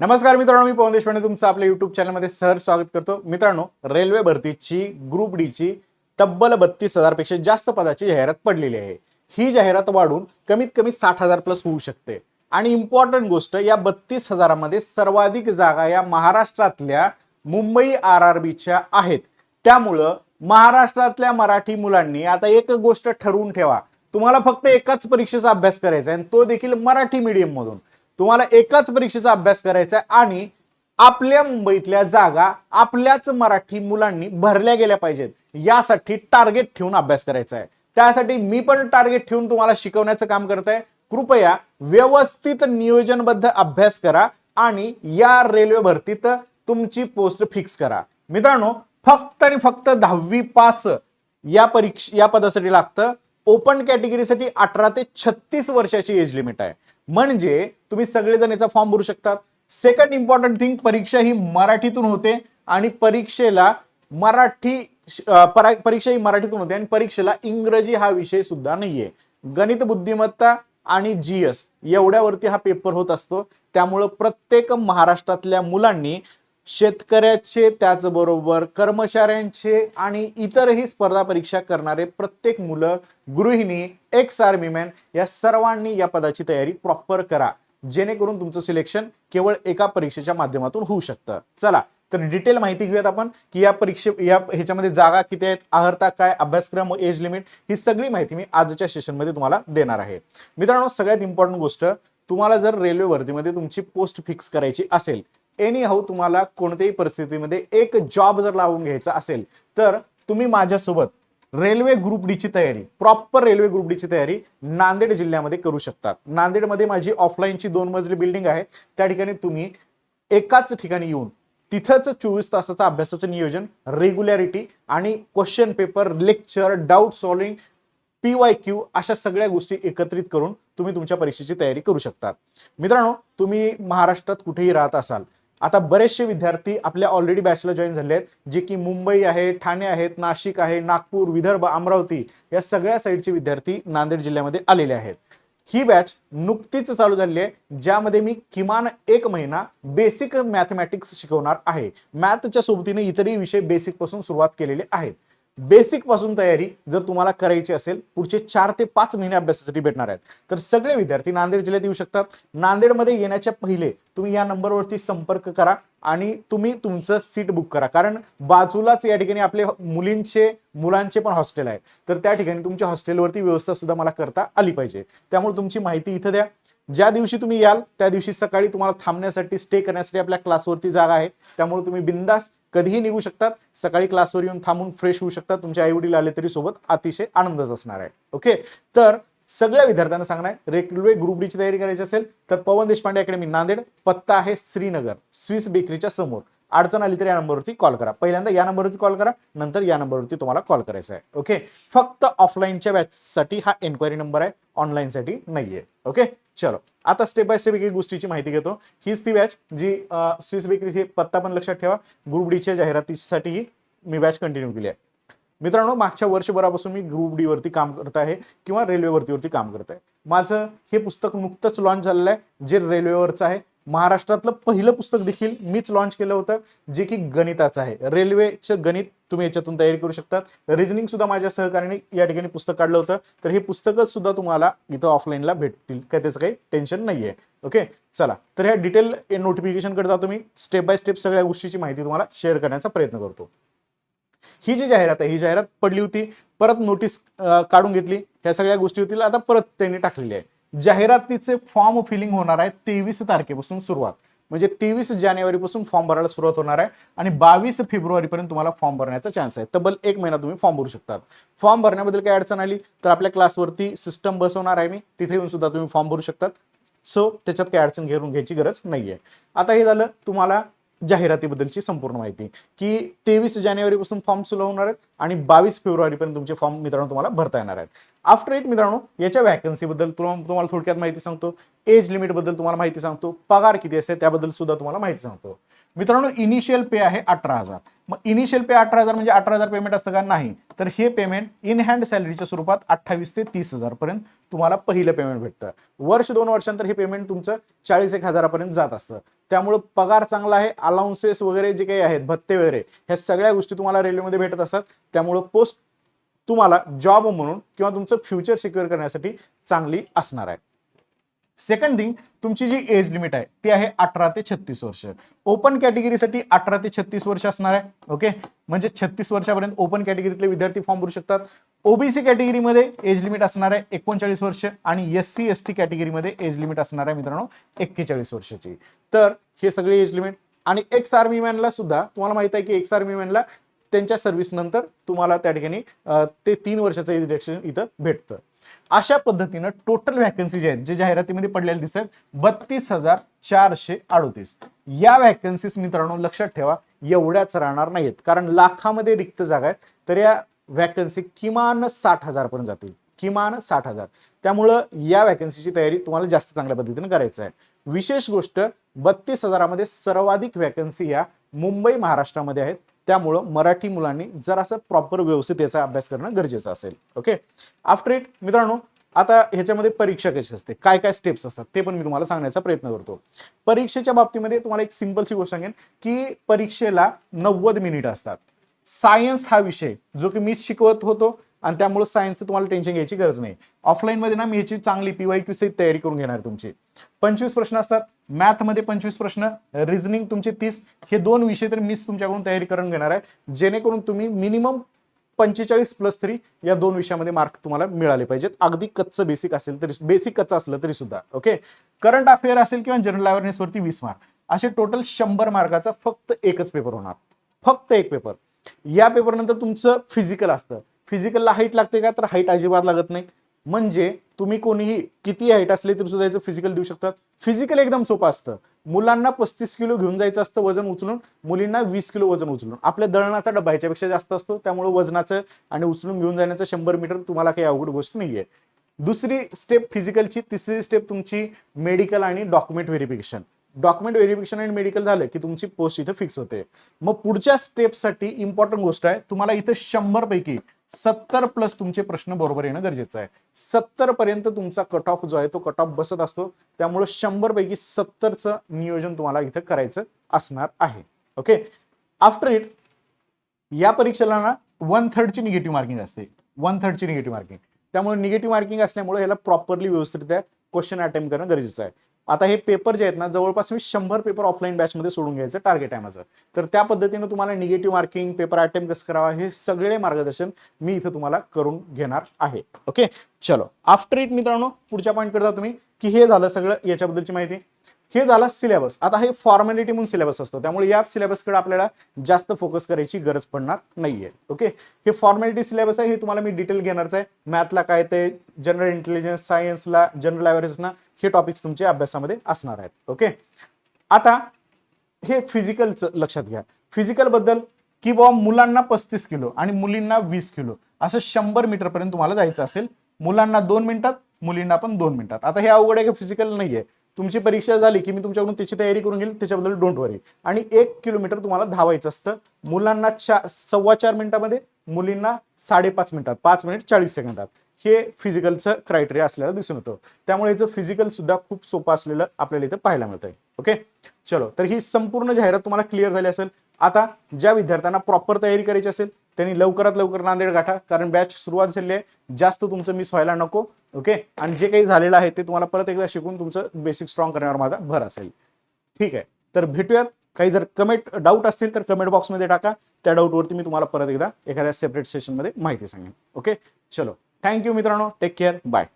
नमस्कार मित्रांनो मी पवन देशपांडे तुमचं आपल्या युट्यूब चॅनलमध्ये सर स्वागत करतो. मित्रांनो रेल्वे भरतीची ग्रुप डी ची तब्बल बत्तीस हजारपेक्षा जास्त पदाची जाहिरात पडलेली आहे. ही जाहिरात वाढून कमीत कमी साठ हजार प्लस होऊ शकते. आणि इम्पॉर्टंट गोष्ट या बत्तीस हजारामध्ये सर्वाधिक जागा या महाराष्ट्रातल्या मुंबई आर आर बीच्या आहेत. त्यामुळं महाराष्ट्रातल्या मराठी मुलांनी आता एक गोष्ट ठरवून ठेवा. तुम्हाला फक्त एकाच परीक्षेचा अभ्यास करायचा आहे आणि तो देखील मराठी मीडियम मधून. तुम्हाला एकाच परीक्षेचा अभ्यास करायचा आहे आणि आपल्या मुंबईतल्या जागा आपल्याच मराठी मुलांनी भरल्या गेल्या पाहिजेत. यासाठी टार्गेट ठेवून अभ्यास करायचा आहे. त्यासाठी मी पण टार्गेट ठेवून तुम्हाला शिकवण्याचं काम करत आहे. कृपया व्यवस्थित नियोजनबद्ध अभ्यास करा आणि या रेल्वे भरतीत तुमची पोस्ट फिक्स करा. मित्रांनो फक्त आणि फक्त दहावी पास या परीक्षा या पदासाठी लागतं. ओपन कॅटेगरीसाठी अठरा ते छत्तीस वर्षाची एज लिमिट आहे. म्हणजे तुम्ही सगळेजण याचा फॉर्म भरू शकतात सेकंड इम्पॉर्टंट थिंग परीक्षा ही मराठीतून होते आणि परीक्षेला मराठी परीक्षा ही मराठीतून होते आणि परीक्षेला इंग्रजी हा विषय सुद्धा नाहीये. गणित बुद्धिमत्ता आणि जीएस एवढ्यावरती हा पेपर होत असतो. त्यामुळं प्रत्येक महाराष्ट्रातल्या मुलांनी शेतकऱ्याचे त्याचबरोबर कर्मचाऱ्यांचे आणि इतरही स्पर्धा परीक्षा करणारे प्रत्येक मुलं गृहिणी एक्स आर्मीमॅन या सर्वांनी या पदाची तयारी प्रॉपर करा. जेणेकरून तुमचं सिलेक्शन केवळ एका परीक्षेच्या माध्यमातून होऊ शकतं. चला तर डिटेल माहिती घेऊयात आपण की या परीक्षे या ह्याच्यामध्ये जागा किती आहेत आहारता काय अभ्यासक्रम एज लिमिट ही सगळी माहिती मी आजच्या सेशनमध्ये तुम्हाला देणार आहे. मित्रांनो सगळ्यात इम्पॉर्टंट गोष्ट तुम्हाला जर रेल्वे भरतीमध्ये तुमची पोस्ट फिक्स करायची असेल एनी हाऊ तुम्हाला कोणत्याही परिस्थितीमध्ये एक जॉब जर लावून घ्यायचा असेल तर तुम्ही माझ्यासोबत रेल्वे ग्रुप डी ची तयारी प्रॉपर रेल्वे ग्रुप डी ची तयारी नांदेड जिल्ह्यामध्ये करू शकतात. नांदेडमध्ये माझी ऑफलाईनची दोन मजली बिल्डिंग आहे. त्या ठिकाणी तुम्ही एकाच ठिकाणी येऊन तिथंच चोवीस तासाचं अभ्यासाचं नियोजन रेग्युलॅरिटी आणि question paper lecture doubt solving P Y Q अशा सगळ्या गोष्टी एकत्रित करून तुम्ही तुमच्या परीक्षेची तयारी करू शकता मित्रांनो तुम्ही महाराष्ट्रात कुठेही राहत असाल आता बरेचसे विद्यार्थी आपल्या ऑलरेडी बॅचला जॉईन झाले आहेत जे की मुंबई आहे ठाणे आहेत नाशिक आहे नागपूर विदर्भ अमरावती या सगळ्या साईडचे विद्यार्थी नांदेड जिल्ह्यामध्ये आलेले आहेत. ही बॅच नुकतीच चालू झालेली आहे ज्यामध्ये मी किमान एक महिना बेसिक मॅथमॅटिक्स शिकवणार आहे. मॅथच्या सोबतीने इतरही विषय बेसिकपासून सुरुवात केलेले आहेत. बेसिकपासून तयारी जर तुम्हाला करायची असेल पुढचे चार ते पाच महिने अभ्यासासाठी भेटणार आहेत. तर सगळे विद्यार्थी नांदेड जिल्ह्यात येऊ शकतात. नांदेडमध्ये येण्याच्या पहिले तुम्ही या नंबरवरती संपर्क करा आणि तुम्ही तुमचं सीट बुक करा. कारण बाजूलाच या ठिकाणी आपले मुलींचे मुलांचे पण हॉस्टेल आहे तर त्या ठिकाणी तुमच्या हॉस्टेलवरती व्यवस्था सुद्धा मला करता आली पाहिजे. त्यामुळे तुमची माहिती इथं द्या. ज्या दिवशी तुम्ही याल त्या दिवशी सकाळी तुम्हाला थांबण्यासाठी स्टे करण्यासाठी आपल्या क्लासवरती जागा आहे. त्यामुळे तुम्ही बिंदास कधीही निघू शकतात. सकाळी क्लासवर येऊन थांबून फ्रेश होऊ शकतात. तुमचे आई वडील आले तरी सोबत अतिशय आनंदच असणार आहे. ओके तर सगळ्या विद्यार्थ्यांना सांगणार आहे रेल्वे ग्रुप डी ची तयारी करायची असेल तर पवन देशपांडे अकॅडमी नांदेड पत्ता आहे श्रीनगर स्विस बेकरीच्या समोर. अडचण आली तर या नंबरवरती कॉल करा. पहिल्यांदा या नंबरवरती कॉल करा नंतर या नंबरवरती तुम्हाला कॉल करायचा आहे ओके फक्त ऑफलाईनच्या बॅचसाठी हा एन्क्वायरी नंबर आहे. ऑनलाईनसाठी नाही आहे ओके चलो. आता स्टेप बाय स्टेप एक एक गोष्टीची माहिती घेतो. हीच ती बॅच जी स्विस बेकरी हे पत्ता पण लक्षात ठेवा. ग्रुप डीच्या जाहिरातीसाठी मी बॅच कंटिन्यू केली आहे. मित्रांनो मागच्या वर्षभरापासून मी ग्रुप डी वरती काम करत आहे किंवा रेल्वे वरती काम करत आहे. माझं हे पुस्तक नुकतंच लॉन्च झालेलं आहे. जे रेल्वेवरचं आहे महाराष्ट्रातलं पहिलं पुस्तक देखील मीच लॉन्च केलं होतं जे की गणिताचं आहे. रेल्वेचं गणित तुम्ही याच्यातून तयारी करू शकतात रिजनिंग सुद्धा माझ्या सहकार्याने या ठिकाणी पुस्तक काढलं होतं. तर हे पुस्तकच सुद्धा तुम्हाला इथं ऑफलाईनला भेटतील. काय त्याचं काही टेन्शन नाहीये. ओके चला. तर ह्या डिटेल नोटिफिकेशनकडे जातो मी. स्टेप बाय स्टेप सगळ्या गोष्टीची माहिती तुम्हाला शेअर करण्याचा प्रयत्न करतो. ही जी जाहिरात आहे ही जाहिरात पडली होती. परत नोटीस काढून घेतली. ह्या सगळ्या गोष्टी होतील. आता परत त्यांनी टाकलेली आहे. जाहिरातीचे फॉर्म फिलिंग होणार आहे तेवीस तारखेपासून सुरुवात. म्हणजे तेवीस जानेवारीपासून फॉर्म भरायला सुरुवात होणार आहे आणि बावीस फेब्रुवारीपर्यंत तुम्हाला फॉर्म भरण्याचा चान्स आहे. तब्बल एक महिना तुम्ही फॉर्म भरू शकता फॉर्म भरण्याबद्दल काय अडचण आली? तर आपल्या क्लासवरती सिस्टम बसवणार आहे मी. तिथे येऊन सुद्धा तुम्ही फॉर्म भरू शकतात. सो त्याच्यात काही अडचण घेऊन घ्यायची गरज नाहीये. आता हे झालं तुम्हाला जाहिरातीबद्दलची संपूर्ण माहिती. की तेवीस जानेवारीपासून फॉर्म सुरू होणार आहेत आणि बावीस फेब्रुवारीपर्यंत तुमचे फॉर्म मित्रांनो तुम्हाला भरता येणार आहेत. आफ्टर एट मित्रांनो याच्या व्हॅकन्सी बद्दल तुम्हाला थोडक्यात माहिती सांगतो. एज लिमिटबद्दल तुम्हाला माहिती सांगतो. पगार किती असते त्याबद्दल सुद्धा तुम्हाला माहिती सांगतो. मित्रांनो इनिशियल पे आहे अठरा हजार. मग इनिशियल पे अठरा हजार म्हणजे अठरा हजार पेमेंट असतं का? नाही. तर हे पेमेंट इन हँड सॅलरीच्या स्वरूपात अठ्ठावीस ते तीस हजारपर्यंत तुम्हाला पहिलं पेमेंट भेटतं. वर्ष दोन वर्षांतर हे पेमेंट तुमचं चाळीस एक हजारापर्यंत जात असतं. त्यामुळे पगार चांगला आहे अलाउन्सेस वगैरे जे काही आहेत भत्ते वगैरे ह्या सगळ्या गोष्टी तुम्हाला रेल्वेमध्ये भेटत असतात. त्यामुळं पोस्ट तुम्हाला जॉब म्हणून किंवा तुमचं फ्युचर सिक्युअर करण्यासाठी चांगली असणार आहे. सेकंड थिंग तुमची जी एज लिमिट आहे ती आहे अठरा ते छत्तीस वर्ष. ओपन कॅटेगरीसाठी अठरा ते छत्तीस वर्ष असणार आहे ओके म्हणजे छत्तीस वर्षापर्यंत ओपन कॅटेगरीतले विद्यार्थी फॉर्म भरू शकतात. ओबीसी कॅटेगरीमध्ये एज लिमिट असणार आहे एकोणचाळीस वर्ष आणि एस सी एस टी कॅटेगरीमध्ये एज लिमिट असणार आहे मित्रांनो एक्केचाळीस वर्षाची. तर हे सगळे एज लिमिट आणि एक्स आर्मी मॅनला सुद्धा तुम्हाला माहीत आहे की एक्स आर्मी मॅनला त्यांच्या सर्व्हिस नंतर तुम्हाला त्या ठिकाणी ते तीन वर्षाचं एज्युकेशन इथं भेटतं. अशा पद्धतीनं टोटल व्हॅकन्सी जे आहेत जे जाहिरातीमध्ये पडलेले दिसत बत्तीस हजार चारशे अडोतीस. या व्हॅकन्सीज मित्रांनो लक्षात ठेवा एवढ्याच राहणार नाहीत. कारण लाखामध्ये रिक्त जागा आहेत तर या व्हॅकन्सी किमान साठ हजार पर्यंत जातील. किमान साठ हजार. त्यामुळं या व्हॅकन्सीची तयारी तुम्हाला जास्त चांगल्या पद्धतीने करायचं आहे. विशेष गोष्ट बत्तीस हजारामध्ये सर्वाधिक व्हॅकन्सी या मुंबई महाराष्ट्रामध्ये आहेत. त्यामुळं मराठी मुलांनी जरासं प्रॉपर व्यवस्थित याचा अभ्यास करणं गरजेचं असेल. ओके आफ्टर इट मित्रांनो आता ह्याच्यामध्ये परीक्षा कशी असते? काय काय स्टेप्स असतात? ते पण मी तुम्हाला सांगण्याचा प्रयत्न करतो. परीक्षेच्या बाबतीमध्ये तुम्हाला एक सिंपलची गोष्ट सांगेन की परीक्षेला नव्वद मिनिट असतात. सायन्स हा विषय जो की मीच शिकवत होतो आणि त्यामुळे सायन्सचं तुम्हाला टेन्शन घ्यायची गरज नाही. ऑफलाईनमध्ये ना मी ह्याची चांगली पीवाय क्यू सहित तयारी करून घेणार तुमची. पंचवीस प्रश्न असतात. मॅथमध्ये पंचवीस प्रश्न रिझनिंग तुमचे तीस. हे दोन विषय तर मीच तुमच्याकडून तयारी करून घेणार आहे. जेणेकरून तुम्ही मिनिमम पंचेचाळीस प्लस थ्री या दोन विषयामध्ये मार्क तुम्हाला मिळाले पाहिजेत. अगदी कच्चं बेसिक असेल तरी बेसिक कच्चं असलं तरी सुद्धा ओके करंट अफेअर असेल किंवा जनरल अवेअरनेसवरती वीस मार्क असे टोटल शंभर मार्काचा फक्त एकच पेपर होणार. फक्त एक पेपर या पेपर नंतर तुमचं फिजिकल असतं. फिजिकलला हाईट लागते का? तर हाईट अजिबात लागत नाही. म्हणजे तुम्ही कोणीही किती हाईट असले तरी सुद्धा याचं फिजिकल देऊ शकतात. फिजिकल एकदम सोपं असतं. मुलांना पस्तीस किलो घेऊन जायचं असतं वजन उचलून. मुलींना वीस किलो वजन उचलून. आपल्या दळणाचा डबा ह्याच्यापेक्षा जास्त असतो. त्यामुळे वजनाचं आणि उचलून घेऊन जाण्याचं शंभर मीटर तुम्हाला काही अवघड गोष्ट नाहीये. दुसरी स्टेप फिजिकलची तिसरी स्टेप तुमची मेडिकल आणि डॉक्युमेंट व्हेरिफिकेशन डॉक्युमेंट व्हेरिफिकेशन आणि मेडिकल झालं की तुमची पोस्ट इथं फिक्स होते. मग पुढच्या स्टेपसाठी इम्पॉर्टंट गोष्ट आहे तुम्हाला इथं शंभर पैकी सत्तर प्लस तुमचे प्रश्न बरोबर येणं गरजेचं आहे. सत्तर पर्यंत तुमचा कट ऑफ जो आहे तो कट ऑफ बसत असतो. त्यामुळे शंभर पैकी सत्तरचं नियोजन तुम्हाला इथं करायचं असणार आहे. ओके आफ्टर इट या परीक्षेला ना वन थर्डची निगेटिव्ह मार्किंग असते. वन थर्डची निगेटिव्ह मार्किंग त्यामुळे निगेटिव्ह मार्किंग असल्यामुळे याला प्रॉपरली व्यवस्थित क्वेश्चन अटेम्प्ट करणं गरजेचं आहे. आता हे पेपर जे आहेत ना जवळपास मी शंभर पेपर ऑफलाईन बॅचमध्ये सोडून घ्यायचं टार्गेट आहे माझं. तर त्या पद्धतीनं तुम्हाला निगेटिव्ह मार्किंग पेपर अटेम्प्ट कसं करावा हे सगळे मार्गदर्शन मी इथं तुम्हाला करून घेणार आहे. ओके चलो. आफ्टर इट मित्रांनो पुढच्या पॉईंट जा तुम्ही की हे झालं सगळं याच्याबद्दलची माहिती. हे झालं सिलेबस आता हे फॉर्मॅलिटी म्हणून सिलेबस असतो. त्यामुळे या सिलेबसकडे आपल्याला जास्त फोकस करायची गरज पडणार नाहीये. ओके हे फॉर्मॅलिटी सिलेबस आहे हे तुम्हाला मी डिटेल घेणारच आहे. मॅथला काय ते जनरल इंटेलिजन्स सायन्सला जनरल अवेअरनेसना हे टॉपिक्स तुमच्या अभ्यासामध्ये असणार आहेत. ओके आता हे फिजिकलचं लक्षात घ्या. फिजिकलबद्दल की बाबा मुलांना पस्तीस किलो आणि मुलींना वीस किलो. असं शंभर मीटर पर्यंत तुम्हाला जायचं असेल. मुलांना दोन मिनिटात मुलींना पण दोन मिनिटात. आता हे अवघड आहे की फिजिकल नाहीये. तुमची परीक्षा झाली की मी तुमच्याकडून त्याची तयारी करून घेईल त्याच्याबद्दल डोंट वरी आणि एक किलोमीटर तुम्हाला धावायचं असतं. मुलांना चार सव्वा चार मिनिटामध्ये मुलींना साडेपाच मिनिटात पाच मिनिट चाळीस सेकंदात. हे फिजिकलचं क्रायटेरिया असलेलं दिसून होतं त्यामुळे याचं फिजिकल सुद्धा खूप सोपं असलेलं आपल्याला इथं पाहायला मिळतंय. ओके चलो तर ही संपूर्ण जाहिरात तुम्हाला क्लिअर झाली असेल. आता ज्या विद्यार्थ्यांना प्रॉपर तयारी करायची असेल त्यांनी लवकरात लवकर नांदेड गाठा कारण बॅच सुरुवात झाली आहे. जास्त तुमचं मिस व्हायला नको ओके आणि जे काही झालेलं आहे ते तुम्हाला परत एकदा शिकून तुमचं बेसिक स्ट्रॉंग करण्यावर माझा भर असेल. ठीक आहे. तर भेटूयात. काही जर कमेंट डाऊट असतील तर कमेंट बॉक्समध्ये टाका. त्या डाऊटवरती मी तुम्हाला परत एकदा एखाद्या सेपरेट सेशनमध्ये माहिती सांगेन. ओके चलो. थँक्यू मित्रांनो. Take care bye